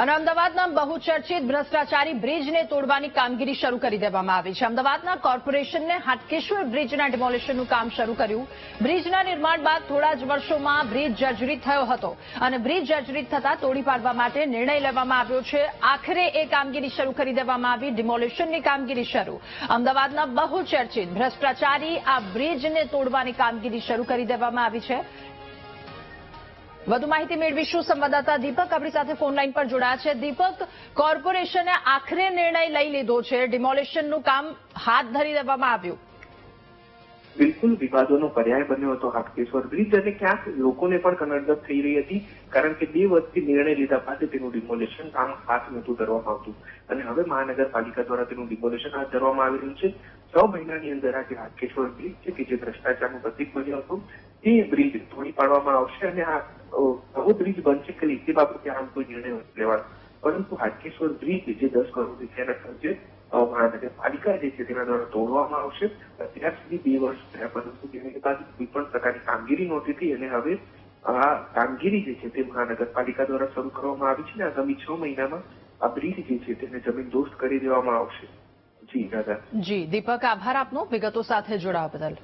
અને અમદાવાદના બહુચર્ચિત ભ્રષ્ટાચારી બ્રિજને તોડવાની કામગીરી શરૂ કરી દેવામાં આવી છે. અમદાવાદના કોર્પોરેશનને હાટકેશ્વર બ્રિજના ડિમોલિશનનું કામ શરૂ કર્યું. બ્રિજના નિર્માણ બાદ થોડા જ વર્ષોમાં બ્રિજ જર્જરિત થયો હતો અને બ્રિજ જર્જરિત થતા તોડી પાડવા માટે નિર્ણય લેવામાં આવ્યો છે. આખરે એ કામગીરી શરૂ કરી દેવામાં આવી, ડિમોલિશનની કામગીરી શરૂ. અમદાવાદના બહુચર્ચિત ભ્રષ્ટાચારી આ બ્રિજને તોડવાની કામગીરી શરૂ કરી દેવામાં આવી છે. વધુ માહિતી મેળવીશું સંવાદદાતા દીપક. આપણી સાથે ફોન લાઈન પર જોડાયા છે. દીપક, કોર્પોરેશને આખરે નિર્ણય લઈ લીધો છે. ડિમોલિશનનું કામ હાથ ધરી દેવામાં આવ્યું. બિલકુલ વિવાદોનો પર્યાય બન્યો હતો હાટકેશ્વર બ્રિજ અને ક્યાંક લોકોને પણ કનડગત થઈ રહી હતી, કારણ કે બે વર્ષથી નિર્ણય લીધા બાદ તેનું ડિમોલેશન કામ હાથ નહોતું ધરવામાં આવતું. અને હવે મહાનગરપાલિકા દ્વારા તેનું ડિમોલેશન હાથ ધરવામાં આવી રહ્યું છે. છ મહિનાની અંદર આ જે હાટકેશ્વર બ્રિજ છે કે જે ભ્રષ્ટાચારનું પ્રતિક બન્યો હતું તે બ્રિજ તોડી પાડવામાં આવશે અને આ નવો બ્રિજ બનશે કે નહીં તે બાબતે આમ કોઈ નિર્ણય નથી લેવાનો. પરંતુ હાટકેશ્વર બ્રિજ જે દસ કરોડ રૂપિયાના ખર્ચે મહાનગરપાલિકા જે છે તેના દ્વારા તોડવામાં આવશે. અત્યાર સુધી બે વર્ષ થયા, પરંતુ તેની પાસે કોઈ પણ પ્રકારની કામગીરી નહોતી થઈ અને હવે આ કામગીરી જે છે તે મહાનગરપાલિકા દ્વારા શરૂ કરવામાં આવી છે ને આગામી છ મહિનામાં આ બ્રિજ જે છે તેને જમીન દોસ્ત કરી દેવામાં આવશે. જી, દાદા. જી, દીપક, આભાર આપનો. વિગતો સાથે જોડાવા બદલ.